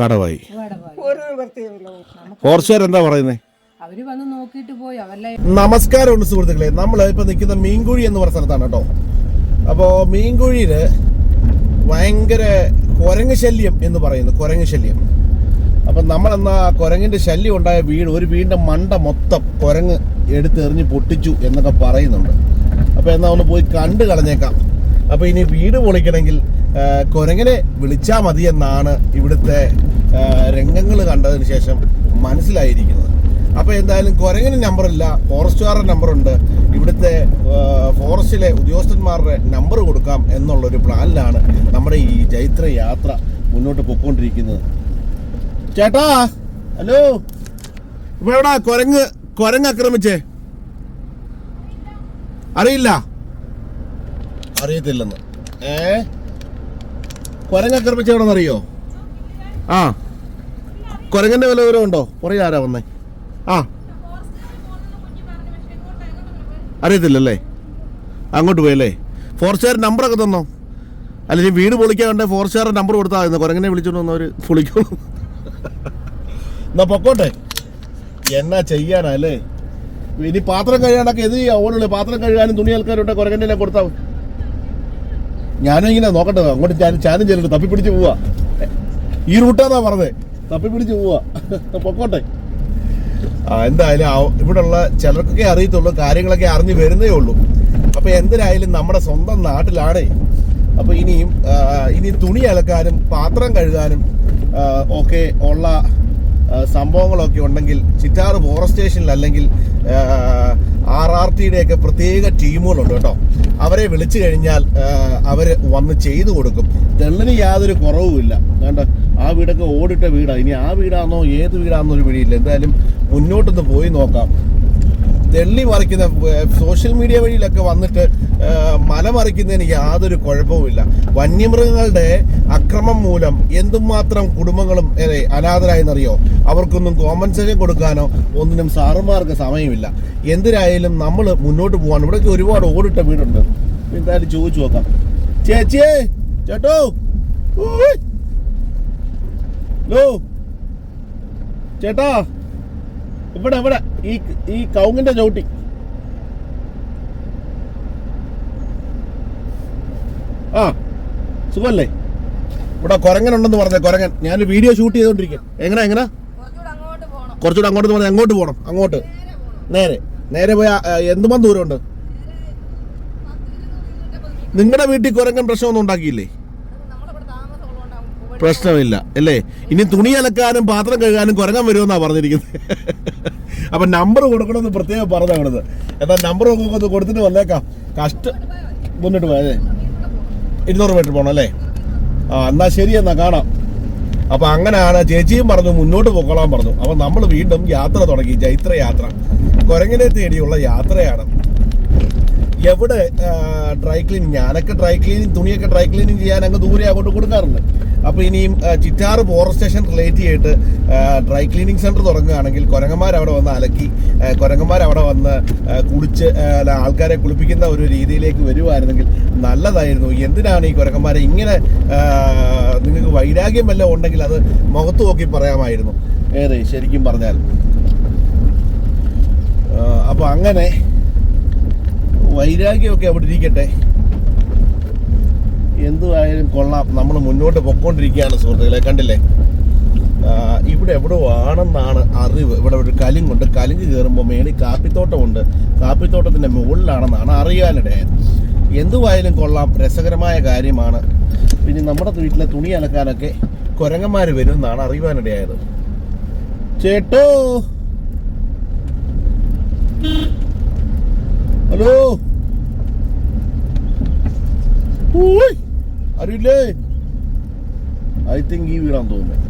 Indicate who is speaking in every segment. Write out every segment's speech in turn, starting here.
Speaker 1: കടവായി. എന്താ പറയുന്നത്
Speaker 2: അവർ വന്ന് നോക്കിയിട്ട് പോയി. അവരുടെ
Speaker 1: നമസ്കാരമുണ്ട് സുഹൃത്തുക്കളെ. നമ്മൾ ഇപ്പൊ നിൽക്കുന്ന മീൻകുഴി എന്ന് പറഞ്ഞ സ്ഥലത്താണ് കേട്ടോ. അപ്പോൾ മീൻകുഴിയിൽ ഭയങ്കര കുരങ്ങ് ശല്യം എന്ന് പറയുന്നു. കുരങ്ങ് ശല്യം. അപ്പം നമ്മളെന്നാ കുരങ്ങിന്റെ ശല്യം ഉണ്ടായ വീട് ഒരു വീടിന്റെ മണ്ട മൊത്തം കുരങ്ങ് എടുത്തെറിഞ്ഞ് പൊട്ടിച്ചു എന്നൊക്കെ പറയുന്നുണ്ട്. അപ്പോൾ എന്നാ ഒന്ന് പോയി കണ്ടു കളഞ്ഞേക്കാം. അപ്പോൾ ഇനി വീട് പൊളിക്കണമെങ്കിൽ കൊരങ്ങനെ വിളിച്ചാൽ മതി എന്നാണ് ഇവിടുത്തെ രംഗങ്ങൾ കണ്ടതിന് ശേഷം മനസ്സിലായിരിക്കുന്നത്. അപ്പോൾ എന്തായാലും കുരങ്ങിന് നമ്പറില്ല ഫോറസ്റ്റുകാരുടെ നമ്പറുണ്ട്. ഇവിടുത്തെ ഫോറസ്റ്റിലെ ഉദ്യോഗസ്ഥന്മാരുടെ നമ്പർ കൊടുക്കാം എന്നുള്ളൊരു പ്ലാനിലാണ് നമ്മുടെ ഈ ചൈത്ര യാത്ര മുന്നോട്ട് പൊയ്ക്കൊണ്ടിരിക്കുന്നത്. ചേട്ടാ ഹലോ? ഇപ്പൊ എവിടാ കുരങ്ങ് കുരങ്ങ് ആക്രമിച്ചേ? അറിയില്ല. അറിയത്തില്ലെന്ന്. ഏ? കുരങ്ങ് ആക്രമിച്ച എവിടെ അറിയോ? ആ. കൊരങ്ങന്റെ വില വിവരം ഉണ്ടോ? പുറകെ ആരാ വന്നേ? ആ. അറിയത്തില്ലല്ലേ? അങ്ങോട്ട് പോയല്ലേ? ഫോറസ്റ്റുകാർ നമ്പറൊക്കെ തന്നോ? അല്ല ഇനി വീട് പൊളിക്കാൻ കണ്ടേ ഫോറസ്റ്റുകാരുടെ നമ്പർ കൊടുത്താൽ മതി. കുരങ്ങനെ വിളിച്ചോണ്ട് വന്നവർ പൊളിക്കോളൂ എന്നാ പൊക്കോട്ടെ. എന്നാ ചെയ്യാനാ അല്ലേ? ഇനി പാത്രം കഴുകാനൊക്കെ എന്ത് ചെയ്യാ? ഓടുള്ളൂ പാത്രം കഴുകാനും തുണി ആൾക്കാരുണ്ട് കുരങ്ങന്റെ കൊടുത്താൽ. ഞാനും ഇങ്ങനെ നോക്കട്ടെ അങ്ങോട്ട് ഞാൻ ചാനും തപ്പി പിടിച്ച് പോവാ. ഈ റൂട്ടാന്നാ പറഞ്ഞേ തപ്പി പിടിച്ച് പോവാ. പൊക്കോട്ടെ. ആ എന്തായാലും ഇവിടെ ഇവിടെയുള്ള ചിലർക്കൊക്കെ അറിയത്തുള്ളൂ കാര്യങ്ങളൊക്കെ അറിഞ്ഞു വരുന്നേ ഉള്ളൂ. അപ്പൊ എന്തിനായാലും നമ്മുടെ സ്വന്തം നാട്ടിലാണേ. അപ്പൊ ഇനിയും ഇനി തുണി അലക്കാനും പാത്രം കഴുകാനും ഒക്കെ ഉള്ള സംഭവങ്ങളൊക്കെ ഉണ്ടെങ്കിൽ ചിറ്റാറ് ഫോറസ്റ്റ് സ്റ്റേഷനിൽ അല്ലെങ്കിൽ ആർ ആർ ടിയുടെ ഒക്കെ പ്രത്യേക ടീമുകളുണ്ട് കേട്ടോ. അവരെ വിളിച്ചു കഴിഞ്ഞാൽ അവർ വന്ന് ചെയ്തു കൊടുക്കും. തെള്ളിന് യാതൊരു കുറവുമില്ല കണ്ട? ആ വീടൊക്കെ ഓടിട്ട വീടാണ് ഇനി ആ വീടാണോ ഏത് വീടാണെന്നോ ഒരു പിടിയില്ല. എന്തായാലും മുന്നോട്ടൊന്ന് പോയി നോക്കാം. തെള്ളി മറിക്കുന്ന സോഷ്യൽ മീഡിയ വഴിയിലൊക്കെ വന്നിട്ട് ഏർ, മല മറിക്കുന്നതിന് യാതൊരു കുഴപ്പവുമില്ല. വന്യമൃഗങ്ങളുടെ അക്രമം മൂലം എന്തുമാത്രം കുടുംബങ്ങളും അനാഥരായെന്നറിയോ? അവർക്കൊന്നും കോമ്പൻസേഷൻ കൊടുക്കാനോ ഒന്നിനും സാറുമാർക്ക് സമയമില്ല. എന്തിനായാലും നമ്മൾ മുന്നോട്ട് പോകാൻ ഇവിടെയൊക്കെ ഒരുപാട് ഓടിട്ട വീടുണ്ട്. എന്തായാലും ചോദിച്ചു നോക്കാം. ചേച്ചിയേ ചേട്ടോ? ചേട്ടാ ഇവിടെ ഇവിടെ. ഈ ഈ കൗങ്ങിന്റെ ചവിട്ടി. ആ സുഖല്ലേ ഇവിടെ കുരങ്ങനുണ്ടെന്ന് പറഞ്ഞ കുരങ്ങൻ. ഞാൻ വീഡിയോ ഷൂട്ട് ചെയ്തോണ്ടിരിക്കും. എങ്ങനെ എങ്ങനെ? കുറച്ചുകൂടെ അങ്ങോട്ട് പറഞ്ഞാൽ അങ്ങോട്ട് പോകണം അങ്ങോട്ട് നേരെ. നേരെ പോയ എന്തുമാൻ ദൂരമുണ്ട് നിങ്ങളുടെ വീട്ടിൽ കുരങ്ങൻ പ്രശ്നമൊന്നും ഉണ്ടാക്കിയില്ലേ? പ്രശ്നമില്ല. അല്ലേ? ഇനി തുണി അലക്കാനും പാത്രം കഴുകാനും കുരങ്ങാൻ വരുമെന്നാണ് പറഞ്ഞിരിക്കുന്നത്. അപ്പൊ നമ്പർ കൊടുക്കണമെന്ന് പ്രത്യേകം പറഞ്ഞാണത്. എന്നാൽ നമ്പർ കൊടുത്തിട്ട് വന്നേക്കാം. കഷ്ട. മുന്നോട്ട് പോയതേ ഇരുന്നൂറ് മീറ്റർ പോകണം അല്ലേ? ആ എന്നാ ശരി എന്നാ കാണാം. അപ്പൊ അങ്ങനെയാണ് ചേച്ചിയും പറഞ്ഞു മുന്നോട്ട് പോകണം പറഞ്ഞു. അപ്പൊ നമ്മൾ വീണ്ടും യാത്ര തുടങ്ങി ജൈത്ര യാത്ര കുരങ്ങിനെ തേടിയുള്ള യാത്രയാണ്. എവിടെ ഡ്രൈ ക്ലീനിങ് ഞാനൊക്കെ ഡ്രൈ ക്ലീനിങ് തുണിയൊക്കെ ഡ്രൈ ക്ലീനിങ് ചെയ്യാൻ അങ്ങ് ദൂരെ അങ്ങോട്ട് കൊടുക്കാറുണ്ട്. അപ്പോൾ ഇനിയും ചിറ്റാറ് ഫോറസ്റ്റ് സ്റ്റേഷൻ റിലേറ്റ് ചെയ്തിട്ട് ഡ്രൈ ക്ലീനിങ് സെന്റർ തുടങ്ങുകയാണെങ്കിൽ കുരങ്ങന്മാർ അവിടെ വന്ന് അലക്കി കുരങ്ങന്മാർ അവിടെ വന്ന് കുളിച്ച് ആൾക്കാരെ കുളിപ്പിക്കുന്ന ഒരു രീതിയിലേക്ക് വരുമായിരുന്നെങ്കിൽ നല്ലതായിരുന്നു. എന്തിനാണ് ഈ കുരങ്ങന്മാരെ ഇങ്ങനെ നിങ്ങൾക്ക് വൈരാഗ്യം വല്ലതും ഉണ്ടെങ്കിൽ അത് മുഖത്ത് നോക്കി പറയാമായിരുന്നു. ഏറെ ശരിക്കും പറഞ്ഞാൽ. അപ്പോൾ അങ്ങനെ വൈരാഗ്യമൊക്കെ അവിടെ ഇരിക്കട്ടെ. എന്തുവായാലും കൊള്ളാം. നമ്മൾ മുന്നോട്ട് പൊക്കോണ്ടിരിക്കുകയാണ് സുഹൃത്തുക്കളെ കണ്ടില്ലേ? ഇവിടെ എവിടെ ആണെന്നാണ് അറിവ്. ഇവിടെ ഒരു കലിങ്ങുണ്ട്. കലിങ്ങ് കയറുമ്പോൾ മേണി കാപ്പിത്തോട്ടമുണ്ട്. കാപ്പിത്തോട്ടത്തിന്റെ മുകളിലാണെന്നാണ് അറിയാനിടയായത് എന്തുവായാലും കൊള്ളാം. രസകരമായ കാര്യമാണ്. പിന്നെ നമ്മുടെ വീട്ടിലെ തുണി അലക്കാനൊക്കെ കുരങ്ങന്മാർ വരും എന്നാണ് അറിയുവാനിടയായത്. ചേട്ടോ? ഹലോ? ഊയ് അറിയില്ലേ? ഐ തിങ്ക് ഈ വീടാന്ന് തോന്നുന്നു.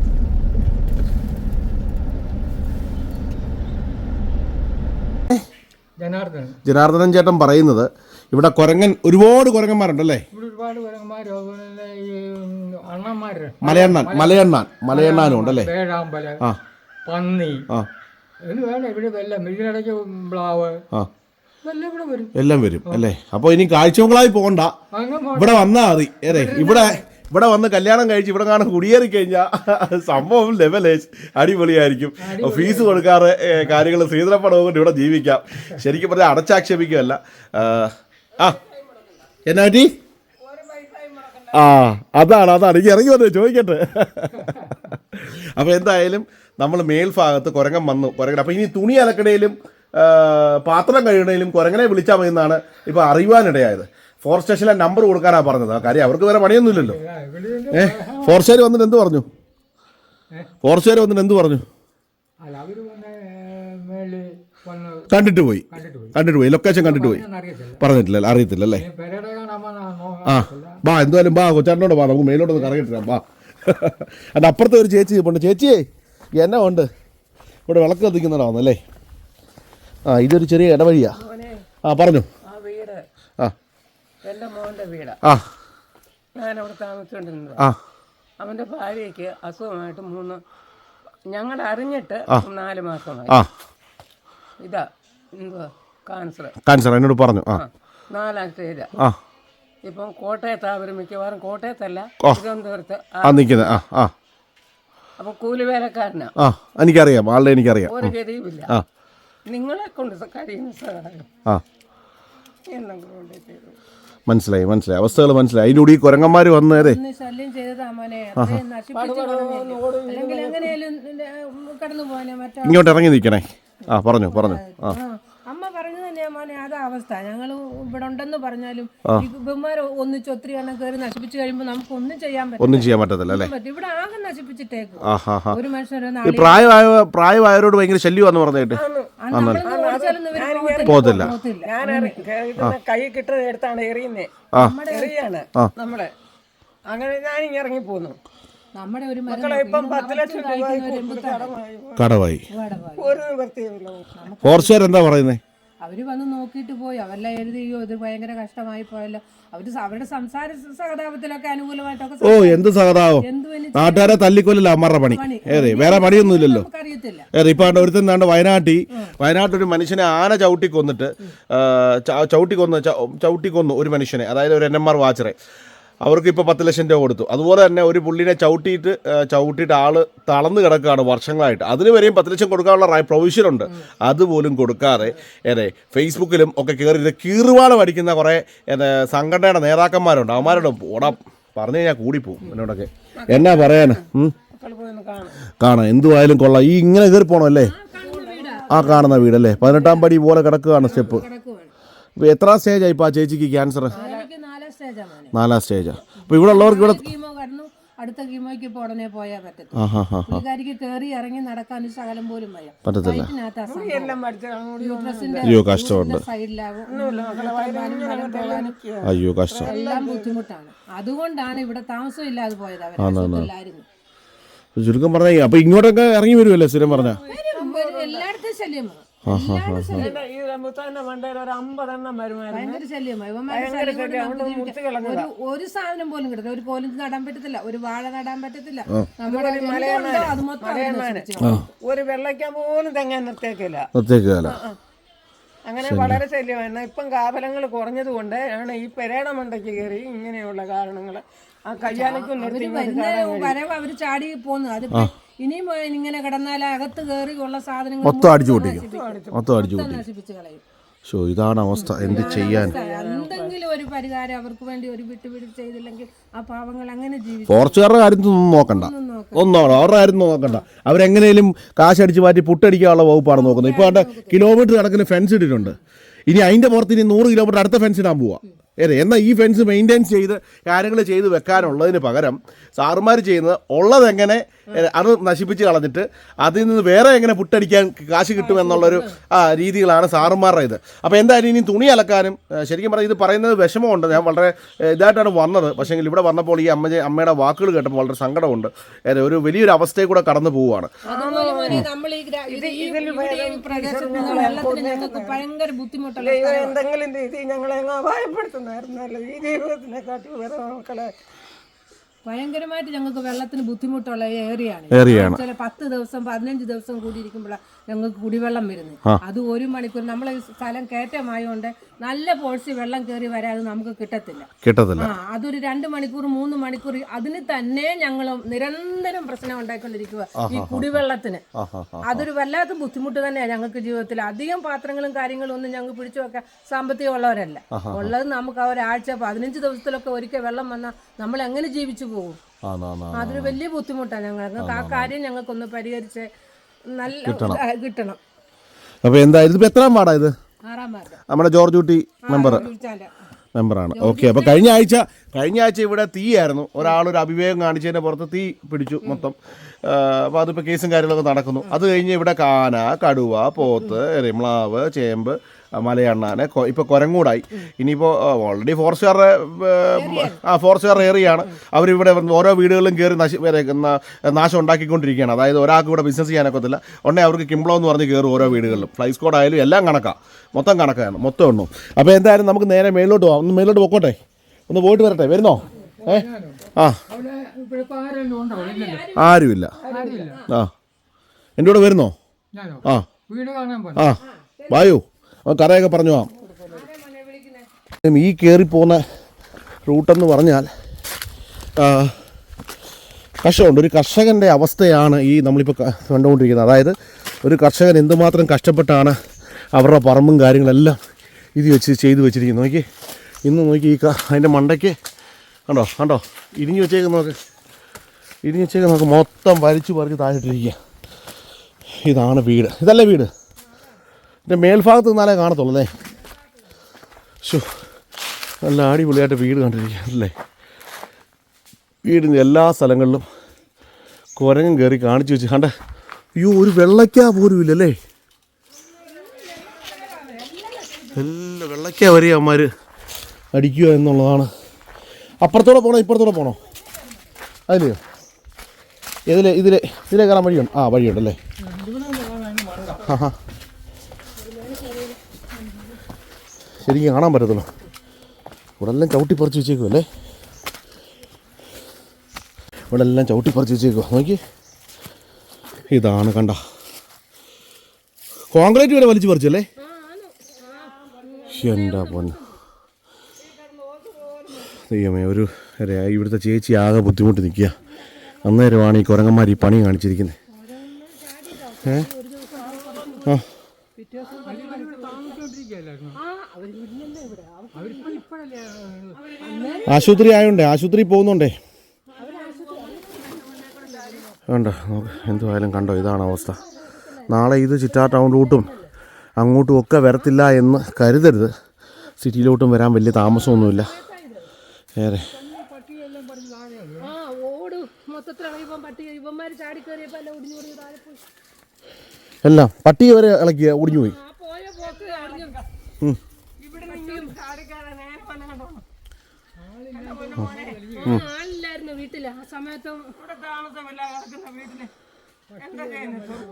Speaker 3: ജനാർദ്ദനൻ
Speaker 1: ചേട്ടൻ പറയുന്നത് ഇവിടെ കുരങ്ങൻ ഒരുപാട് കുരങ്ങന്മാരുണ്ടല്ലേ? മലയണ്ണാൻ മലയണ്ണാൻ മലയണ്ണാനും ഉണ്ടല്ലേ?
Speaker 3: പന്നി. വേണം? ഇവിടെ വെല്ലം ഇതിനിടയ്ക്ക്
Speaker 1: എല്ലാം വരും അല്ലേ? അപ്പോൾ ഇനി കാഴ്ചകളായി പോകണ്ട. ഇവിടെ വന്നാൽ മതി. അതെ ഇവിടെ ഇവിടെ വന്ന് കല്യാണം കഴിച്ച് ഇവിടെ കാണാൻ കുടിയേറി കഴിഞ്ഞാൽ സംഭവം ലെവലേജ് അടിപൊളിയായിരിക്കും. ഫീസ് കൊടുക്കാറ് കാര്യങ്ങൾ ശ്രീധരപ്പടവും കൊണ്ട് ഇവിടെ ജീവിക്കാം. ശരിക്കും പറഞ്ഞാൽ അടച്ചാക്ഷേപിക്കുകയല്ല. ആ, എന്നാ പറ്റി? ആ അതാണ് അതാണ്. എനിക്ക് ഇറങ്ങി വന്നത് ചോദിക്കട്ടെ. അപ്പോൾ എന്തായാലും നമ്മൾ മേൽഭാഗത്ത് കുരങ്ങൻ വന്നു കുരങ്ങൻ. അപ്പോൾ ഇനി തുണി അലക്കടയിലും പാത്രം കഴിയണേലും കുരങ്ങനെ വിളിച്ചാൽ മതി എന്നാണ് ഇപ്പോൾ അറിയുവാനിടയായത്. ഫോർ സ്റ്റേഷനിലെ നമ്പർ കൊടുക്കാനാണ് പറഞ്ഞത്. ആ കാര്യം അവർക്ക് വേറെ പണിയൊന്നുമില്ലല്ലോ. ഏ? ഫോറസ്റ്റുകാർ വന്നിട്ട് എന്ത് പറഞ്ഞു? ഫോറസ്റ്റുകാർ വന്നിട്ട് എന്ത് പറഞ്ഞു? കണ്ടിട്ട് പോയി.
Speaker 3: കണ്ടിട്ട് പോയി.
Speaker 1: ലൊക്കേഷൻ കണ്ടിട്ട് പോയി. പറഞ്ഞിട്ടില്ല അറിയത്തില്ല അല്ലേ? ആ ബാ എന്തായാലും ബാ കൊച്ചാട്ടനോട് ബാ നമുക്ക് മേലോട്ടൊന്ന് കറങ്ങിട്ടില്ല ബാ അതിന്റെ അപ്പുറത്തെ ഒരു ചേച്ചി പോണ്ട് ചേച്ചിയേ എന്നാ ഉണ്ട്. ഇവിടെ വിളക്ക് കത്തിക്കുന്നതാണെന്നല്ലേ ആ ഇതൊരു ചെറിയ ഇടവഴിയാ. ആ പറഞ്ഞു.
Speaker 4: ആ വീട്.
Speaker 1: ആ.
Speaker 4: എന്റെ മോന്റെ വീടാ.
Speaker 1: ആ.
Speaker 4: താമസിച്ചുകൊണ്ടിരുന്നത്
Speaker 1: ആ.
Speaker 4: അവന്റെ ഭാര്യയ്ക്ക് അസുഖമായിട്ട് മൂന്ന് ഞങ്ങൾ അറിഞ്ഞിട്ട് നാല് മാസമായി.
Speaker 1: ആ.
Speaker 4: ഇതാ എന്തുവാ കാൻസർ
Speaker 1: കാൻസർ എന്നോട് പറഞ്ഞു. ആ.
Speaker 4: നാലാം സ്റ്റേജ്
Speaker 1: ആ.
Speaker 4: ഇപ്പം കോട്ടയത്ത് അവർ മിക്കവാറും കോട്ടയത്തല്ല. തിരുവനന്തപുരത്ത്.
Speaker 1: ആ. നിൽക്കുന്നത് ആ ആ.
Speaker 4: അപ്പോൾ കൂലിവേലക്കാരനാ.
Speaker 1: ആ എനിക്കറിയാം. ആളുടെ എനിക്കറിയാം.
Speaker 4: ഒരു ഗതിയുമില്ല.
Speaker 1: ആ.
Speaker 4: നിങ്ങളെ കൊണ്ട് സ- കഴിയുന്ന സഹായം
Speaker 1: ആ.
Speaker 4: എന്തെങ്കിലും കൊണ്ട് ചെയ്തു
Speaker 1: മനസ്സിലായി മനസ്സിലായി. അവസ്ഥകൾ മനസ്സിലായി. അതിന്റെ കൂടി ഈ കുരങ്ങന്മാർ വന്നേരെ
Speaker 2: ഒന്ന് ശല്യം ചെയ്തതാ മോനെ. അത്രയും നശിപ്പിച്ച് കളഞ്ഞില്ലേ. അല്ലെങ്കിൽ എങ്ങനെയാലും കടന്നു പോകാനേ മറ്റോ?
Speaker 1: ഇങ്ങോട്ട് ഇറങ്ങി നിൽക്കണേ. ആ പറഞ്ഞു പറഞ്ഞു. ആ.
Speaker 2: മോനെ അതാ അവസ്ഥ. ഞങ്ങൾ ഇവിടെ ഉണ്ടെന്ന് പറഞ്ഞാലും ഇവന്മാർ ഒന്നിച്ച് ഒത്തിരി എണ്ണം കയറി നശിപ്പിച്ചു കഴിയുമ്പോൾ നമുക്ക് ഒന്നും ചെയ്യാൻ പറ്റും
Speaker 1: ഒന്നും ചെയ്യാൻ പറ്റത്തില്ല അല്ലേ?
Speaker 2: ഇവിടെ ആകെ നശിപ്പിച്ചിട്ടേക്കും. ഒരു മനുഷ്യരെ
Speaker 1: ഈ പ്രായമായ പ്രായമായവരോട് ഭയങ്കര ശല്യമാന്ന് പറഞ്ഞിട്ട്?
Speaker 2: ഓടിച്ചാലൊന്നും
Speaker 1: പോകത്തില്ല.
Speaker 4: ഞാൻ കൈ കിട്ടുന്നത് എടുത്താണ് എറിയുന്നേ. എറിയാണ് നമ്മളെ. അങ്ങനെ ഞാനിങ്ങനെ ഇറങ്ങി പോന്നു.
Speaker 2: നമ്മുടെ ഒരു
Speaker 1: കടവായി. ഫോറസ്റ്റുകാർ എന്താ പറയുന്നത്
Speaker 2: അവർ വന്ന് നോക്കിയിട്ട് പോയി. അവരെല്ലാം എഴുതിയോ ഇത് ഭയങ്കര കഷ്ടമായി പോയല്ലോ. അവർ അവരുടെ സംസാര സഹതാപത്തിലൊക്കെ അനുകൂലമായിട്ടൊക്കെ
Speaker 1: ഓ എന്ത്
Speaker 2: സഹതാപം?
Speaker 1: നാട്ടുകാരെ തല്ലിക്കൊല്ലല്ല അമ്മരുടെ പണി. ഏതെ? വേറെ പണിയൊന്നുമില്ലല്ലോ.
Speaker 2: ഇല്ലല്ലോ
Speaker 1: ഏറെ ഇപ്പൊ ഒരുത്തൻ താണ്ട് വയനാട്ടിൽ വയനാട്ടൊരു മനുഷ്യനെ ആന ചവിട്ടി കൊന്നിട്ട് ചവിട്ടിക്കൊന്നു ച- ചവിട്ടി കൊന്ന് ച- ചവിട്ടി കൊന്നു ഒരു മനുഷ്യനെ. അതായത് ഒരു എൻ എം ആർ വാച്ചറെ. അവർക്ക് ഇപ്പോൾ പത്ത് ലക്ഷം രൂപ കൊടുത്തു. അതുപോലെ തന്നെ ഒരു പുള്ളിനെ ചവിട്ടിയിട്ട് ചവിട്ടിയിട്ട് ആൾ തളർന്നു കിടക്കുകയാണ് വർഷങ്ങളായിട്ട്. അതിന് വരെയും പത്ത് ലക്ഷം കൊടുക്കാനുള്ള പ്രൊവിഷൻ ഉണ്ട്. അതുപോലും കൊടുക്കാതെ ഏതെ ഫേസ്ബുക്കിലും ഒക്കെ കയറി ഇത് കീറുവാളം അടിക്കുന്ന കുറേ സംഘടനയുടെ നേതാക്കന്മാരുണ്ട്. അവന്മാരുടെ ഓടാ പറഞ്ഞു കഴിഞ്ഞാൽ കൂടിപ്പോവും എന്നോടൊക്കെ. എന്നാ പറയാന്?
Speaker 4: കാണാം.
Speaker 1: എന്തുവായാലും കൊള്ളാം. ഈ ഇങ്ങനെ കയറി പോകണമല്ലേ ആ കാണുന്ന വീടല്ലേ? പതിനെട്ടാം പടി പോലെ കിടക്കുകയാണ് സ്റ്റെപ്പ്. എത്ര സ്റ്റേജായി ഇപ്പോൾ ആ ചേച്ചിക്ക് ക്യാൻസർ
Speaker 2: നാലാം സ്റ്റേജാ.
Speaker 1: അപ്പൊ അപ്പോൾ ഇവിടെ ഉള്ളവർക്ക് ഇവിടെ
Speaker 2: കീമോ കടന്നു അടുത്ത കീമോയ്ക്ക് ഇപ്പോൾ ഉടനെ പോയാൽ പറ്റത്തില്ല
Speaker 1: കേറി ഹാ ഹാ.
Speaker 2: പുള്ളിക്കാരിക്ക് കയറി ഇറങ്ങി നടക്കാൻ ഒരു ശകലം പോലും വയ്യ.
Speaker 1: പറ്റത്തില്ല.
Speaker 2: വയറ്റിനകത്ത് ആ സംഭവം. യൂട്രസിന്റെ
Speaker 1: അയ്യോ കഷ്ടമുണ്ട്. അയ്യോ കഷ്ടം.
Speaker 2: എല്ലാം ബുദ്ധിമുട്ടാണ്. അതുകൊണ്ടാണ് ഇവിടെ താമസം ഇല്ലാതെ പോയത് അവരായിരുന്നു
Speaker 1: ചുരുക്കം പറഞ്ഞാൽ അപ്പോൾ ഇങ്ങോട്ടൊക്കെ ഇറങ്ങി വരുമല്ലേ സ്ഥിരം പറഞ്ഞാൽ
Speaker 2: എല്ലായിടത്തും ശല്യമാണ് എല്ലായിടത്തും ശല്യം
Speaker 4: ഈ റംബുത്താന്റെ മണ്ടയിൽ ഒരു അമ്പതെണ്ണം വരുമായിരുന്നു.
Speaker 2: ഭയങ്കര ശല്യമായി. ഇവന്മാരുടെ ശല്യം കൊണ്ട് നമുക്ക് ജീവിക്കാൻ- ഒരു ഒരു സാധനം പോലും കിട്ടില്ല ഒരു കോലും നടാൻ പറ്റത്തില്ല. ഒരു വാഴ നടാൻ പറ്റത്തില്ല. നമ്മുടെ എന്തുകൊണ്ടോ അത് മൊത്തം അവർ നശിപ്പിച്ചു.
Speaker 4: ഒരു വെള്ളയ്ക്കാൻ പോലും തെങ്ങാൻ നിർത്തേക്കില്ല
Speaker 1: കാല
Speaker 4: അങ്ങനെ വളരെ ശല്യമായിരുന്നു. ഇപ്പം കാവലങ്ങൾ കുറഞ്ഞത് കൊണ്ട് ആണ് ഈ പെരേട മണ്ടയ്ക്ക് കയറി ഇങ്ങനെയുള്ള കാരണങ്ങൾ ആ കയ്യാലയ്ക്കും നിർത്തി
Speaker 2: അവർ വരുന്ന വരവ് അവർ ചാടി പോന്നു. അതിപ്പോ ഇനിയും ഇങ്ങനെ കിടന്നാൽ അകത്ത് കയറി ഉള്ള സാധനങ്ങൾ
Speaker 1: മൊത്തം അടിച്ചു പൊട്ടിക്കും. മൊത്തം അടിച്ചു പൊട്ടിക്കും.
Speaker 2: നശിപ്പിച്ച് കളയും.
Speaker 1: ഷോ ഇതാണ് അവസ്ഥ. എന്ത് ചെയ്യാൻ?
Speaker 2: എന്തെങ്കിലും ഒരു പരിഹാരം അവർക്ക് വേണ്ടി ഒരു വിട്ടുപിടി ചെയ്തില്ലെങ്കിൽ ആ പാവങ്ങൾ അങ്ങനെ ജീവിക്കും.
Speaker 1: ഫോറസ്റ്റുകാരുടെ കാര്യത്തിൽ ഒന്നും നോക്കണ്ട. ഒന്നും അവരുടെ കാര്യം നോക്കണ്ട. അവരെങ്ങനെയും കാശടിച്ച് മാറ്റി പുട്ടടിക്കാനുള്ള വകുപ്പാണ് നോക്കുന്നത്. ഇപ്പോൾ അവിടെ കിലോമീറ്റർ കണക്കിന് ഫെൻസ് ഇട്ടിട്ടുണ്ട്. ഇനി അതിന്റെ പുറത്ത് ഇനി നൂറ് കിലോമീറ്റർ അടുത്ത ഫെൻസ് ഇടാൻ പോവാ. എന്നാൽ ഈ ഫെൻസ് മെയിന്റെയിൻ ചെയ്ത് കാര്യങ്ങൾ ചെയ്ത് വെക്കാനുള്ളതിന് പകരം സാറുമാർ ചെയ്യുന്നത് ഉള്ളതെങ്ങനെ അത് നശിപ്പിച്ച് കളഞ്ഞിട്ട് അതിൽ നിന്ന് വേറെ എങ്ങനെ പുട്ടടിക്കാൻ കാശ് കിട്ടുമെന്നുള്ളൊരു ആ രീതികളാണ് സാറുമാരുടെ ഇത്. അപ്പോൾ എന്തായാലും ഇനി തുണി അലക്കാനും ശരിക്കും പറഞ്ഞാൽ ഇത് പറയുന്നത് വിഷമമുണ്ട്. ഞാൻ വളരെ ഇതായിട്ടാണ് വന്നത്. പക്ഷേ ഇവിടെ വന്നപ്പോൾ ഈ അമ്മ അമ്മയുടെ വാക്കുകൾ കേട്ടപ്പോൾ വളരെ സങ്കടമുണ്ട്. ഏത് ഒരു വലിയൊരു അവസ്ഥയിൽ കൂടെ കടന്നു പോവുകയാണ്.
Speaker 2: ഭയങ്കര ബുദ്ധിമുട്ടല്ലേ
Speaker 4: എന്തെങ്കിലും രീതി ഞങ്ങളെ അങ്ങ് അപായപ്പെടുത്തുന്നായിരുന്നല്ലോ ഈ കാട്ടി വേറെ മക്കളെ
Speaker 2: ഭയങ്കരമായിട്ട് ഞങ്ങൾക്ക് വെള്ളത്തിന് ബുദ്ധിമുട്ടുള്ള
Speaker 1: ഏറിയാണ്.
Speaker 2: ചില പത്ത് ദിവസം പതിനഞ്ച് ദിവസം കൂടി ഇരിക്കുമ്പോഴാണ് ഞങ്ങൾക്ക് കുടിവെള്ളം വരുന്നത്. അത് ഒരു മണിക്കൂർ നമ്മളെ സ്ഥലം കയറ്റമായതുകൊണ്ട് നല്ല പോഴ്സി വെള്ളം കയറി വരാതെ നമുക്ക് കിട്ടത്തില്ല.
Speaker 1: കിട്ടത്തില്ല.
Speaker 2: അതൊരു രണ്ട് മണിക്കൂർ മൂന്ന് മണിക്കൂർ അതിന് തന്നെ ഞങ്ങൾ നിരന്തരം പ്രശ്നം ഉണ്ടായിക്കൊണ്ടിരിക്കുക ഈ കുടിവെള്ളത്തിന്. അതൊരു വല്ലാത്ത ബുദ്ധിമുട്ട് തന്നെയാണ് ഞങ്ങൾക്ക് ജീവിതത്തിൽ അധികം പാത്രങ്ങളും കാര്യങ്ങളും ഒന്നും ഞങ്ങൾ പിടിച്ചു വെക്കാൻ സാമ്പത്തികം ഉള്ളവരല്ല ഉള്ളത് നമുക്ക് ആ ഒരാഴ്ച പതിനഞ്ച് ദിവസത്തിലൊക്കെ ഒരിക്കൽ വെള്ളം വന്നാൽ നമ്മൾ എങ്ങനെ ജീവിച്ചു പോകും. അതൊരു വലിയ ബുദ്ധിമുട്ടാണ് ഞങ്ങൾക്ക്. ആ കാര്യം ഞങ്ങൾക്കൊന്ന് പരിഹരിച്ച് നല്ല കിട്ടണം.
Speaker 1: അപ്പൊ എന്തായാലും ഇതിപ്പോൾ എത്രാം വാർഡാ ഇത്? നമ്മുടെ ജോർജ് കുട്ടി മെമ്പർ മെമ്പറാണ് ഓക്കെ അപ്പോൾ കഴിഞ്ഞ ആഴ്ച കഴിഞ്ഞ ആഴ്ച ഇവിടെ ഒരാൾ ഒരു അഭിവേഗം കാണിച്ചതിന്റെ പുറത്ത് തീ പിടിച്ചു മൊത്തം. അപ്പോൾ അതിപ്പോൾ കേസും കാര്യങ്ങളൊക്കെ നടക്കുന്നു. അത് കഴിഞ്ഞ് ഇവിടെ കാന കടുവ പോത്ത് മ്ലാവ് ചേമ്പ് മലയണ്ണാന് ഇപ്പോൾ കൊരങ്ങൂടായി. ഇനിയിപ്പോൾ ഓൾറെഡി ഫോറസ്റ്റുകാരുടെ ആ ഫോറസ്റ്റുകാർ ഏറിയാണ്. അവരിവിടെ ഓരോ വീടുകളിലും കയറി നശി നാശം ഉണ്ടാക്കിക്കൊണ്ടിരിക്കുകയാണ്. അതായത് ഒരാൾക്ക് ഇവിടെ ബിസിനസ് ചെയ്യാനൊക്കത്തില്ല ഉടനെ അവർക്ക് കിംബ്ലോ എന്ന് പറഞ്ഞ് കയറും ഓരോ വീടുകളിലും. ഫ്ലൈ സ്കോഡ് ആയാലും എല്ലാം കണക്കാണ് മൊത്തം കണക്കാണ്. മൊത്തം എണ്ണു അപ്പോൾ എന്തായാലും നമുക്ക് നേരെ മേലോട്ട് പോകാം ഒന്ന് മേലോട്ട് പോക്കോട്ടെ? ഒന്ന് പോയിട്ട് വരട്ടെ? വരുന്നോ? ഏ? ആ. ആരുമില്ല. ആ. എന്റെ കൂടെ വരുന്നോ?
Speaker 3: ഞാനോ?
Speaker 1: ആ.
Speaker 3: വീട് കാണാൻ പോയി
Speaker 1: ആ. വായു. അവൻ കറയൊക്കെ പറഞ്ഞു? പോവാം ഈ കയറിപ്പോകുന്ന റൂട്ടെന്ന് പറഞ്ഞാൽ കർഷകമുണ്ട് ഒരു കർഷകന്റെ അവസ്ഥയാണ് ഈ നമ്മളിപ്പോൾ കണ്ടുകൊണ്ടിരിക്കുന്നത്. അതായത് ഒരു കർഷകൻ എന്തുമാത്രം കഷ്ടപ്പെട്ടാണ് അവരുടെ പറമ്പും കാര്യങ്ങളെല്ലാം ഇത് വെച്ച് ചെയ്തു വെച്ചിരിക്കുന്നത്. നോക്കി ഇന്ന് നോക്കി ഈ അതിന്റെ മണ്ടയ്ക്ക് കണ്ടോ കണ്ടോ ഇരിഞ്ഞു വെച്ചേക്ക് നോക്ക്. ഇരിഞ്ഞു വെച്ചേക്ക് നോക്ക്. മൊത്തം വലിച്ചു പറിച്ച് താഴെ ഇട്ടിരിക്കുക ഇതാണ് വീട്. ഇതല്ലേ വീട്? ഇതിന്റെ മേൽഭാഗത്ത് നിന്നാലേ കാണത്തുള്ളൂ അല്ലേ? ഷോ നല്ല അടിപൊളിയായിട്ട് വീട് കണ്ടിരിക്കുക അല്ലേ? വീടിന്റെ എല്ലാ സ്ഥലങ്ങളിലും കുരങ്ങും കയറി കാണിച്ചു വെച്ച് കണ്ട അയ്യോ ഒരു വെള്ളയ്ക്ക പോലും ഇല്ലല്ലേ എല്ലാ വെള്ളയ്ക്ക വരെ അവന്മാർ അടിക്കുക എന്നുള്ളതാണ്. അപ്പുറത്തോടെ പോകണോ ഇപ്പുറത്തോടെ പോകണോ അതിലെയോ? ഇതിലെ ഇതിലെ ഇതിലെ കയറാൻ വഴിയുണ്ട്. ആ വഴിയുണ്ടല്ലേ ആ ഹാ ശരിക്കും കാണാൻ പറ്റത്തുള്ളൂ ഇവിടെ എല്ലാം ചവിട്ടി പറിച്ച് വെച്ചേക്കും അല്ലേ? ഇവിടെ എല്ലാം ചവിട്ടി പറിച്ച് വെച്ചേക്കുക നോക്കി. ഇതാണ് കണ്ട. കോൺക്രീറ്റ് വരെ വലിച്ചു പറിച്ചല്ലേ എന്റെ പൊന്ന്. ദൈവമേ ഒരു ഇവിടുത്തെ ചേച്ചി ആകെ ബുദ്ധിമുട്ട് നിൽക്കുക. അന്നേരമാണ് ഈ കുരങ്ങന്മാർ ഈ പണി കാണിച്ചിരിക്കുന്നത്. ഏ? ആ. ആശുപത്രി ആയോണ്ടേ ആശുപത്രി പോകുന്നുണ്ടേ? കണ്ടോ എന്തുവായാലും കണ്ടോ ഇതാണ് അവസ്ഥ. നാളെ ഇത് ചിറ്റാ ടൗൺ റൂട്ടും അങ്ങോട്ടും ഒക്കെ വരത്തില്ല എന്ന് കരുതരുത്. സിറ്റിയിലോട്ടും വരാൻ വലിയ താമസമൊന്നുമില്ല. ഏറെ.
Speaker 2: എല്ലാം
Speaker 1: പട്ടി വരെ ഇളക്കിയ ഓടിഞ്ഞു പോയി.
Speaker 2: ആ പോയ പോക്ക്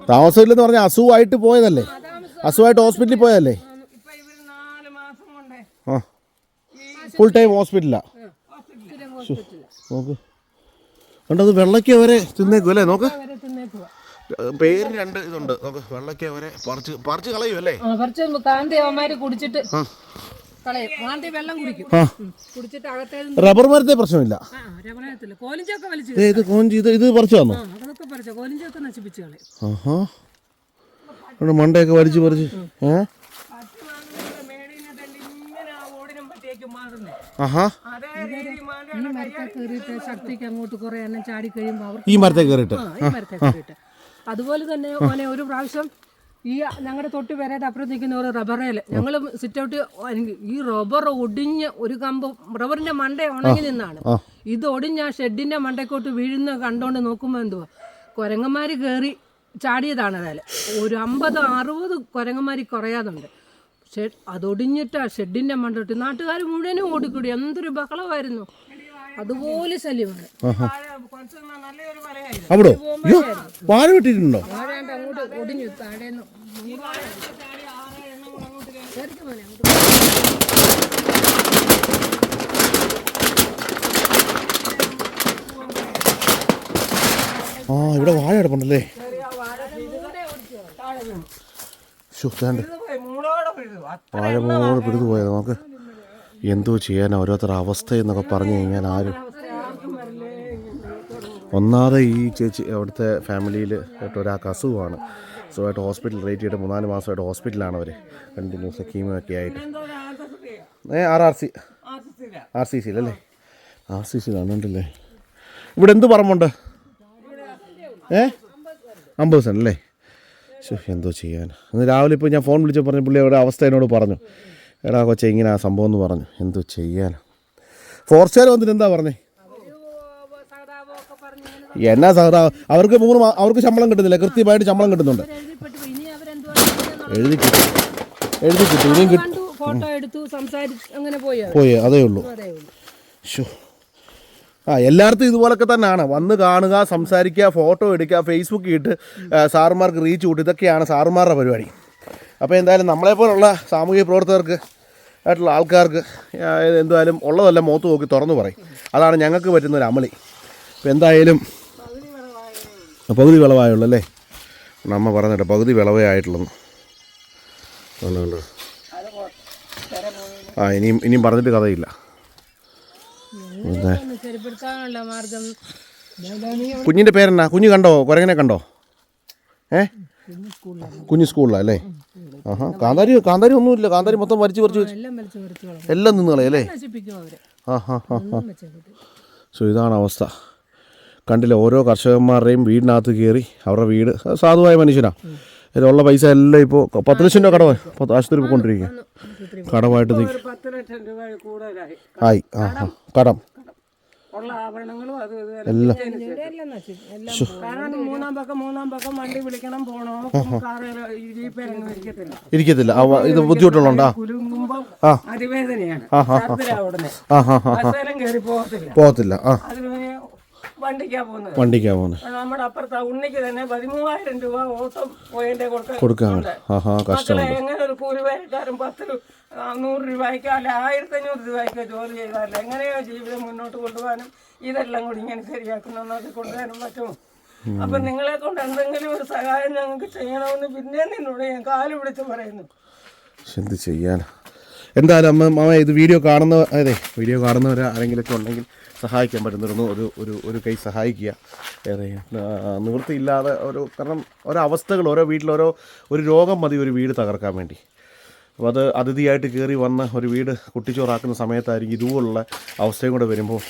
Speaker 1: താമസമില്ലെന്ന് പറഞ്ഞ അസുഖമായിട്ട് പോയതല്ലേ? അസുഖമായിട്ട് ഹോസ്പിറ്റലിൽ പോയതല്ലേ?
Speaker 4: ഇപ്പൊ ഇവർ നാല് മാസം കൊണ്ട്
Speaker 1: ആ. ഫുൾ ടൈം ഹോസ്പിറ്റലാ നോക്ക്. കണ്ടത് വെള്ളയ്ക്ക വരെ തിന്നേക്കും അല്ലേ? നോക്ക്. പേര് രണ്ട് ഇതുണ്ട്. നോക്ക് വെള്ളയ്ക്ക വരെ പറിച്ച് പറിച്ച് കളയും അല്ലേ
Speaker 2: കുടിച്ചിട്ട്.
Speaker 1: റബ്ബർ മരത്തെ പ്രശ്നമില്ല. ഇത് കോഞ്ചി ഇത് പറിച്ചു ആഹാ. മണ്ടയൊക്കെ വലിച്ചു പറിച്ച് ഏ?
Speaker 2: ഈ മരത്തെ കയറിയിട്ട് അതുപോലെ തന്നെ ഒരു പ്രാവശ്യം ഈ ഞങ്ങളുടെ തൊട്ട് വരയുടെ അപ്പുറം നിൽക്കുന്ന ഒരു റബ്ബറേൽ ഞങ്ങൾ സിറ്റ് ഔട്ട് ഈ റബ്ബർ ഒടിഞ്ഞ് ഒരു കമ്പ് റബ്ബറിന്റെ മണ്ട ഉണങ്ങി നിന്നാണ്. ഇത് ഒടിഞ്ഞ് ആ ഷെഡിന്റെ മണ്ടക്കോട്ട് വീഴുന്ന കണ്ടോണ്ട് നോക്കുമ്പോൾ എന്തുവാ? കുരങ്ങന്മാര് കയറി ചാടിയതാണ് അതായത് ഒരു അമ്പത് അറുപത് കുരങ്ങന്മാർ കുറയാതുണ്ട്. ഷെഡ് അതൊടിഞ്ഞിട്ട് ആ ഷെഡിന്റെ മണ്ടോട്ട് നാട്ടുകാർ മുഴുവനും ഓടിക്കൂടി. എന്തൊരു ബഹളമായിരുന്നു. അതുപോലെ ശല്യമാണ്.
Speaker 1: അവിടെ? അയ്യോ വാഴ വെട്ടിയിട്ടുണ്ടോ?
Speaker 2: ഒടിഞ്ഞു താഴേന്ന്.
Speaker 1: ആ ഇവിടെ വാഴ കിടപ്പുണ്ടല്ലേ? വാഴ മൂന്ന് പിടിച്ചു പോയത് നമുക്ക്? എന്തോ ചെയ്യാൻ ഓരോരുത്തർ അവസ്ഥ എന്നൊക്കെ പറഞ്ഞു കഴിഞ്ഞാൽ ആരും? ഒന്നാതെ ഈ ചേച്ചി അവിടുത്തെ ഫാമിലിയിൽ ഒരാൾക്ക് അസുഖമാണ്. സോ ആയിട്ട് ഹോസ്പിറ്റൽ റേറ്റ് ചെയ്തിട്ട് മൂന്നാൽ മാസമായിട്ട് ഹോസ്പിറ്റലാണ് അവർ കണ്ടിന്യൂസ് കീമോ ഒക്കെ ആയിട്ട്. A R R C R C സിയിലല്ലേ R C സിയിലാണുണ്ടല്ലേ ഇവിടെ എന്ത് പറമ്പുണ്ട്? ഏ? അമ്പത് സെന്റ് അല്ലേ? എന്തോ ചെയ്യാൻ. ഇന്ന് രാവിലെ ഇപ്പോൾ ഞാൻ ഫോൺ വിളിച്ച് പറഞ്ഞ പുള്ളി അവിടെ അവസ്ഥ എന്നോട് പറഞ്ഞു. എടാ കൊച്ചെ ഇങ്ങനെ ആ സംഭവം എന്ന് പറഞ്ഞു. എന്തു ചെയ്യാൻ ഫോർസ്റ്റുകാർ വന്നിട്ട് എന്താ പറഞ്ഞേ? എന്നാ സഹതാവ് അവർക്ക് മൂന്ന് അവർക്ക് ശമ്പളം കിട്ടുന്നില്ല. കൃത്യമായിട്ട് ശമ്പളം കിട്ടുന്നുണ്ട്. എഴുതി കിട്ടും എഴുതി കിട്ടും ഇനിയും കിട്ടും
Speaker 2: ഫോട്ടോ എടുത്തു സംസാരിച്ചു അങ്ങനെ പോയി
Speaker 1: പോയി അതേ ഉള്ളൂ. ഷോ ആ എല്ലായിടത്തും ഇതുപോലൊക്കെ തന്നെയാണ് വന്ന് കാണുക സംസാരിക്കുക ഫോട്ടോ എടുക്കുക ഫേസ്ബുക്കിൽ ഇട്ട് സാറുമാർക്ക് റീച്ച് കൂട്ടുക. ഇതൊക്കെയാണ് സാറുമാരുടെ പരിപാടി. അപ്പോൾ എന്തായാലും നമ്മളെപ്പോലുള്ള സാമൂഹിക പ്രവർത്തകർക്ക് ആയിട്ടുള്ള ആൾക്കാർക്ക് എന്തായാലും ഉള്ളതല്ല മുഖത്ത് നോക്കി തുറന്നു പറയും. അതാണ് ഞങ്ങൾക്ക് പറ്റുന്ന ഒരു അമളി. അപ്പോൾ എന്തായാലും പകുതി വിളവായുള്ളൂ അല്ലേ? നമ്മ പറഞ്ഞിട്ട് പകുതി വിളവേ ആയിട്ടുള്ളൂ. ആ ഇനിയും ഇനിയും പറഞ്ഞിട്ട് കഥയില്ല. കുഞ്ഞിന്റെ പേരെന്നാ? കുഞ്ഞ് കണ്ടോ? കുരങ്ങനെ കണ്ടോ? ഏ? കുഞ്ഞ് സ്കൂളിലാണ് അല്ലേ? ആഹാ. കാന്താരി കാന്താരി ഒന്നുമില്ല. കാന്താരി മൊത്തം വരച്ച് വരച്ച് വെച്ചു
Speaker 2: എല്ലാം
Speaker 1: നിന്ന് കളയല്ലേ ആ ഹാ ഹാ. ഹാ
Speaker 2: ഒന്നും വെച്ചേക്കട്ടെ
Speaker 1: സോ ഇതാണ് അവസ്ഥ. കണ്ടില്ല ഓരോ കർഷകന്മാരുടെയും വീടിനകത്ത് കയറി അവരുടെ വീട്. സാധുവായ മനുഷ്യനാ. ഇതിലുള്ള പൈസ എല്ലാം ഇപ്പോൾ പത്ത് ലക്ഷം രൂപ കടവായി. പത്ത് ആശുപത്രി പോയിക്കൊണ്ടിരിക്കുക കടവായിട്ട് നിൽക്കും ആയി. ആ ആ കടം.
Speaker 4: ഉള്ള ആഭരണങ്ങളും അതും
Speaker 1: എല്ലാം
Speaker 4: കാരണം മൂന്നാം പക്കം മൂന്നാം പക്കം വണ്ടി വിളിക്കണം പോണോ? ഇരിക്കത്തില്ല.
Speaker 1: ഇത് ബുദ്ധിമുട്ടുള്ളതുകൊണ്ടാ?
Speaker 4: കുലുങ്ങുമ്പം. അതിവേദനയാണ്. ഉടനെ പോകത്തില്ല.
Speaker 1: പോകത്തില്ല. ആ.
Speaker 4: വണ്ടിക്കാ പോകുന്നത്.
Speaker 1: വണ്ടിക്കാ പോകുന്നത്.
Speaker 4: നമ്മുടെ അപ്പുറത്ത് ഉണ്ണിക്ക് തന്നെ പതിമൂവായിരം രൂപ ഓട്ടം പോയതിന്റെ കൊടുക്കാൻ
Speaker 1: കഷ്ടം
Speaker 4: എങ്ങനെ ഒരു കൂലിവേലക്കാരൻ പത്ത് നൂറ് രൂപയ്ക്കോ അല്ല ആയിരത്തി അഞ്ഞൂറ് രൂപയ്ക്കോ ജോലി ചെയ്താലും എങ്ങനെയോ ജീവിതം മുന്നോട്ട് കൊണ്ടുപോകാനും ഇതെല്ലാം കൂടി ഇങ്ങനെ ശരിയാക്കുന്നതൊക്കെ കൊണ്ടുവരാനും പറ്റുമോ അപ്പൊ നിങ്ങളെ കൊണ്ട് എന്തെങ്കിലും ഒരു സഹായം ഞങ്ങൾക്ക് ചെയ്യണമെന്ന് പിന്നെ നിന്നോട് ഞാൻ കാൽ പിടിച്ച് പറയുന്നു.
Speaker 1: എന്ത് ചെയ്യാൻ എന്തായാലും അമ്മ മാമ ഇത് വീഡിയോ കാണുന്ന അതെ വീഡിയോ കാണുന്നവർ ആരെങ്കിലുമൊക്കെ ഉണ്ടെങ്കിൽ സഹായിക്കാൻ പറ്റുന്നിരുന്നു ഒരു ഒരു ഒരു കൈ സഹായിക്കുക. ഏറെ നിവൃത്തിയില്ലാതെ ഒരു കാരണം ഓരോ അവസ്ഥകൾ ഓരോ വീട്ടിലോരോ ഒരു രോഗം മതി ഒരു വീട് തകർക്കാൻ വേണ്ടി. അപ്പോൾ അത് അതിഥിയായിട്ട് കയറി വന്ന ഒരു വീട് കുട്ടിച്ചോറാക്കുന്ന സമയത്തായിരിക്കും ഇതുപോലുള്ള അവസ്ഥയും കൂടെ വരുമ്പോൾ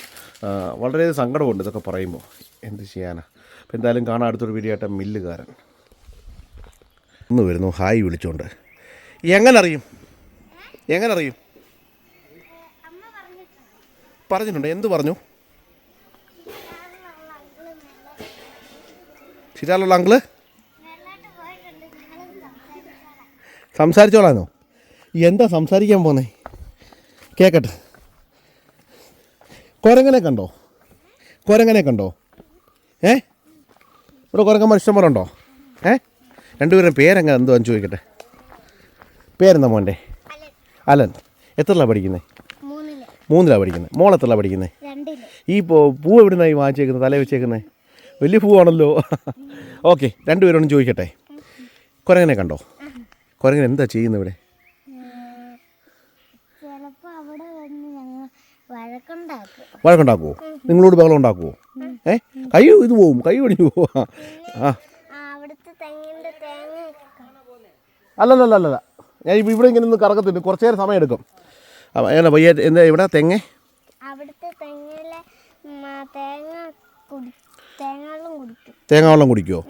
Speaker 1: വളരെ സങ്കടമുണ്ട് ഇതൊക്കെ പറയുമ്പോൾ. എന്ത് ചെയ്യാനാണ് അപ്പോൾ എന്തായാലും കാണാൻ അടുത്തൊരു വീഡിയോ മില്ലുകാരൻ. ഒന്ന് വരുന്നു ഹായ് വിളിച്ചോണ്ട്. എങ്ങനെ അറിയും? എങ്ങനെ അറിയും? പറഞ്ഞിട്ടുണ്ട്. എന്ത് പറഞ്ഞു? ശരിയാലുള്ള അങ്കിൾ? സംസാരിച്ചോളാനോ? എന്താ സംസാരിക്കാൻ പോന്നേ? കേക്കട്ടെ. കുരങ്ങനെ കണ്ടോ? കുരങ്ങനെ കണ്ടോ? ഏ? ഇവിടെ കുരങ്ങന്മാർ ഇഷ്ടംപോലെ ഉണ്ടോ ഏ? രണ്ടുപേരും പേരെങ്ങനെ? എന്തോ ചോദിക്കട്ടെ. പേരെന്താ മോന്റെ? അലൻ. എത്ര പഠിക്കുന്നത് മൂന്നിലാണ് പഠിക്കുന്നത്? മോൾ എത്രല്ല പഠിക്കുന്നത് ഈ പൂ എവിടുന്നായി വാങ്ങിച്ചേക്കുന്നത് തല വെച്ചേക്കുന്നത്? വലിയ പൂവാണല്ലോ. ഓക്കെ രണ്ടുപേരോടും ചോദിക്കട്ടെ. കുരങ്ങനെ കണ്ടോ? കുരങ്ങനെ എന്താ ചെയ്യുന്നത് ഇവിടെ? വഴക്കുണ്ടാക്കുമോ നിങ്ങളോട് ബഹളം ഉണ്ടാക്കുമോ ഏ കൈ ഇത് പോവും കൈ ഒടിഞ്ഞു പോവാ. ആ
Speaker 5: ആ. അവിടുത്തെ തെങ്ങിന്റെ തേങ്ങ
Speaker 1: അല്ലല്ലല്ല ഞാൻ ഇപ്പം ഇവിടെ ഇങ്ങനെ ഒന്ന് കറക്കത്തില്ല. കുറച്ചേരം സമയം എടുക്കും അപ്പം പയ്യ എന്താ ഇവിടെ തെങ്ങ്?
Speaker 5: അവിടുത്തെ തെങ്ങിലെ തേങ്ങ
Speaker 1: വെള്ളം കുടിക്കുമോ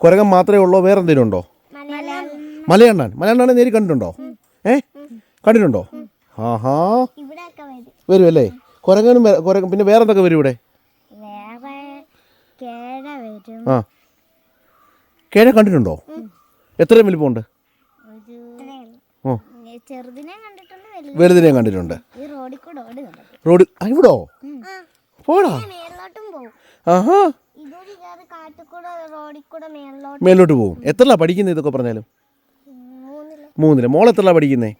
Speaker 1: കുരങ്ങൻ മാത്രമേ ഉള്ളൂ? വേറെ എന്തെങ്കിലും ഉണ്ടോ? മലയണ്ണാൻ മലയണ്ണാനെ നേരി കണ്ടിട്ടുണ്ടോ? ഏ? കണ്ടിട്ടുണ്ടോ? ആഹാ.
Speaker 5: വരും.
Speaker 1: അല്ലേ? കുരങ്ങനും കുരങ്ങ കുരങ്ങൻ പിന്നെ വേറെ എന്തൊക്കെ വരും. ഇവിടെ ആ. കേഴ കണ്ടിട്ടുണ്ടോ? എത്രയും വലിപ്പമുണ്ട്? ഓ.
Speaker 5: ചെറുതിനെ വലുത്
Speaker 1: കണ്ടിട്ടുണ്ട്? റോഡ് ഇവിടോ? പോടാ. ആഹാ. മേലോട്ട് പോകും എത്രലാ പഠിക്കുന്നത് ഇതൊക്കെ പറഞ്ഞാലും?
Speaker 5: മൂന്നിൽ.
Speaker 1: മോളെ മോൾ എത്രല്ല പഠിക്കുന്നേ?